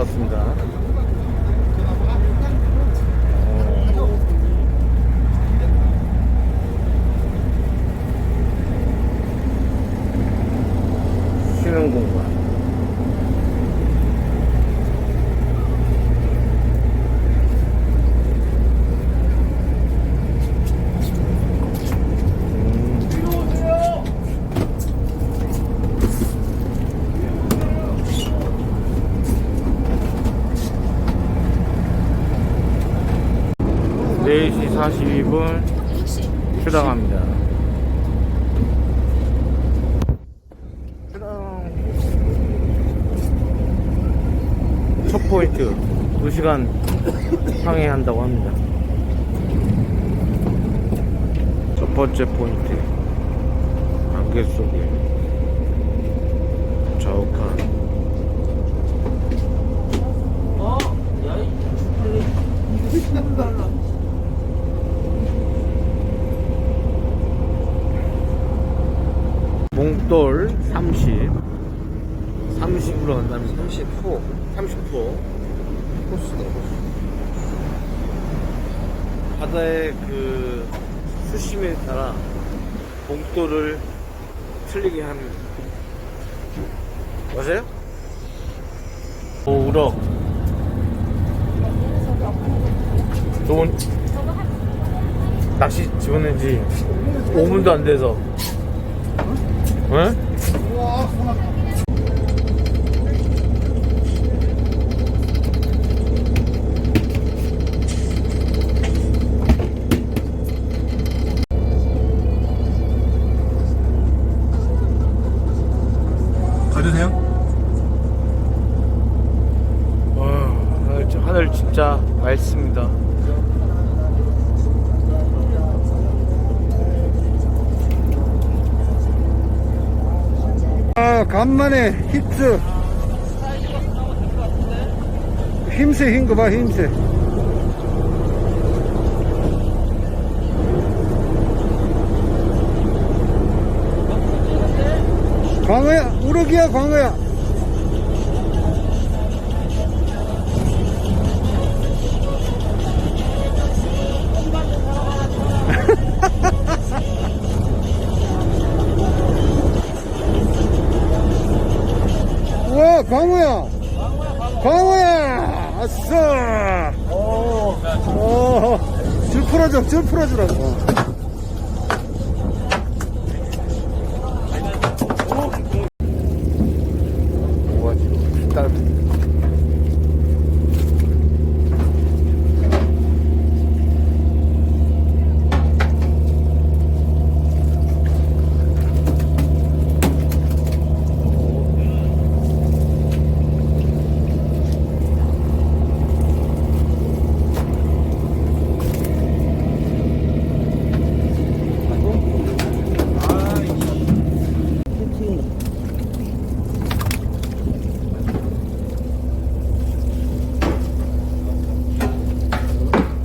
올라갔습니다. 어. 쉬는 공간. 네시 42분 출항합니다. 출항. 첫 포인트 2시간 항해한다고 합니다. 첫 번째 포인트 안개 속에 저욱한 몽돌 30 30으로 간다면 30호 30호. 코스다 코스. 바다의 그 수심에 따라 봉돌을 틀리게 합니다 맞아요? 오 우럭 좋은. 낚시 집어낸 지. 5분도 안 돼서 응? 가주세요. 와 하늘 진짜 맑습니다 간만에 히트. 힘세 흰거 봐, 힘세. 광어야, 우럭이야, 광어야. 광어야. 광어야. 아싸. 오, 줄 풀어줘, 줄 풀어주라고. 와딸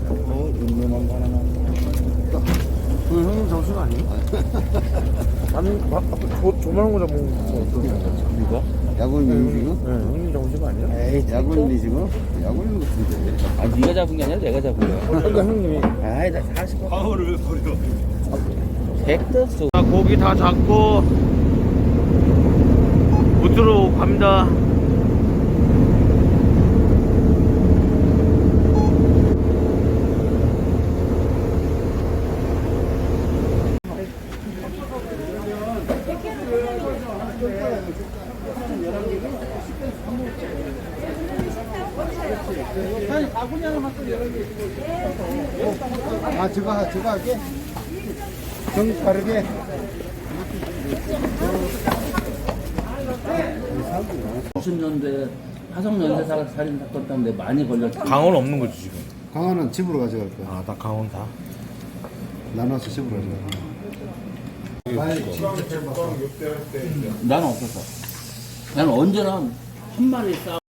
어, 유명한 거 하나. 그 형님 정수가 아니에요? 나는 아, 아까 조, 조만한 거 잡은 거 어떤 이거? 야구는 지금? 네, 형님 정수가 아니야? 에이, 야구는 지금? 야구는 같은데. 아, 네가 잡은 게 아니라 내가 잡은 거야. 그러니까 형님이 아이, 나 40번. 방어를 왜 버려? 100도 쏘. 자, 고기 다 잡고 무트로 갑니다. 아, 저거, 저거 할게. 정 다르게. 무슨 년대 화성 연쇄사 살인 사건 때문에 많이 걸렸지. 강원 없는 거지 지금. 강화는 집으로 가져갈 거야. 아, 나 강원 다. 나눠서 집으로 가져갈 거야. 나는 없었어. 나는 언제나 한 마리 싸.